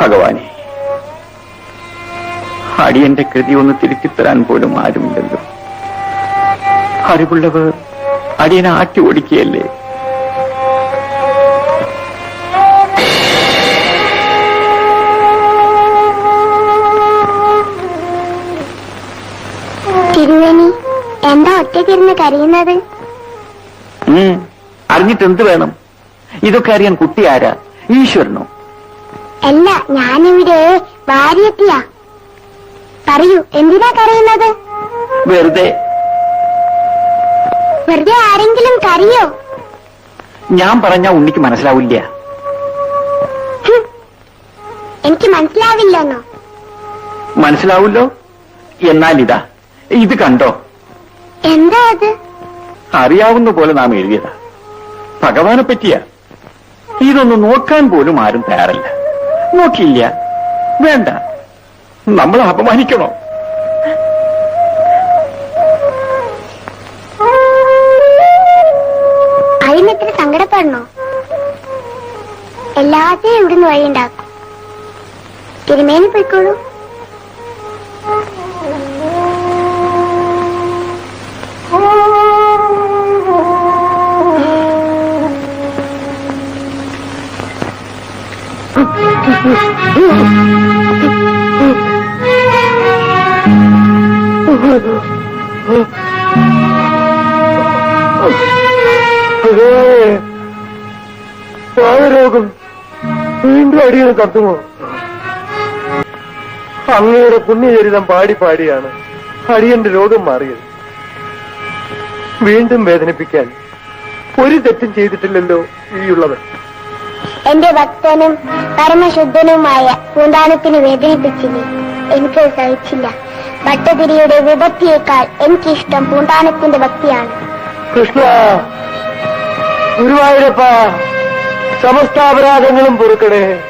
ഭഗവാനെ അടിയന്റെ കൃതി ഒന്ന് തിരുത്തിത്തരാൻ പോലും ആരുമില്ലല്ലോ. അറിവുള്ളവർ അടിയനെ ആട്ടി ഓടിക്കുകയല്ലേ? തിരുവേണി എന്താ ഒറ്റയ്ക്കിരുന്ന് കരയുന്നത്? ഉം, അറിഞ്ഞിട്ട് എന്ത് വേണം? ഇതൊക്കെ അറിയാൻ കുട്ടി ആരാ? ഈശ്വരനോ? അല്ല ഞാനിവിടെ ഭാര്യത്തിയാ പറയൂ എന്തിനാ കരയുന്നത്? വെറുതെ. വെറുതെ ആരെങ്കിലും കരയോ? ഞാൻ പറഞ്ഞ ഉണ്ണിക്ക് മനസ്സിലാവില്ല. എനിക്ക് മനസ്സിലാവില്ലെന്നോ? മനസ്സിലാവൂല്ലോ? എന്നാൽ ഇതാ ഇത് കണ്ടോ? എന്താ അത്? അറിയാവുന്ന പോലെ നാം എഴുതിയതാ. ഭഗവാനെ പറ്റിയാ. ഇതൊന്ന് നോക്കാൻ പോലും ആരും തയ്യാറല്ല. നോക്കിയില്ല. വേണ്ട. നമ്മൾ അപമാനിക്കണോ? അതിനെത്ര സങ്കടപ്പെടണോ? എല്ലാത്തിനും ഇവിടുന്ന് വഴിയുണ്ടാക്കും. തിരുമേനി പോയിക്കോളൂ. രോഗം വീണ്ടും അടിയന് തത്തുമോ അങ്ങയുടെ പുണ്യചരിതം പാടി പാടിയാണ് അടിയന്റെ രോഗം മാറിയത്. വീണ്ടും വേദനിപ്പിക്കാൻ ഒരു തെറ്റും ചെയ്തിട്ടില്ലല്ലോ ഈയുള്ളവൻ എന്റെ ഭക്തനും പരമശുദ്ധനുമായ പൂന്താനത്തിന് വേദനിപ്പിച്ചില്ലേ എനിക്ക് സഹിച്ചില്ല. ഭട്ടതിരിയുടെ വിഭക്തിയേക്കാൾ എനിക്കിഷ്ടം പൂന്താനത്തിന്റെ ഭക്തിയാണ്. കൃഷ്ണ ഗുരുവായൂരപ്പ സമസ്ത അപരാധങ്ങളും പൊറുക്കണേ.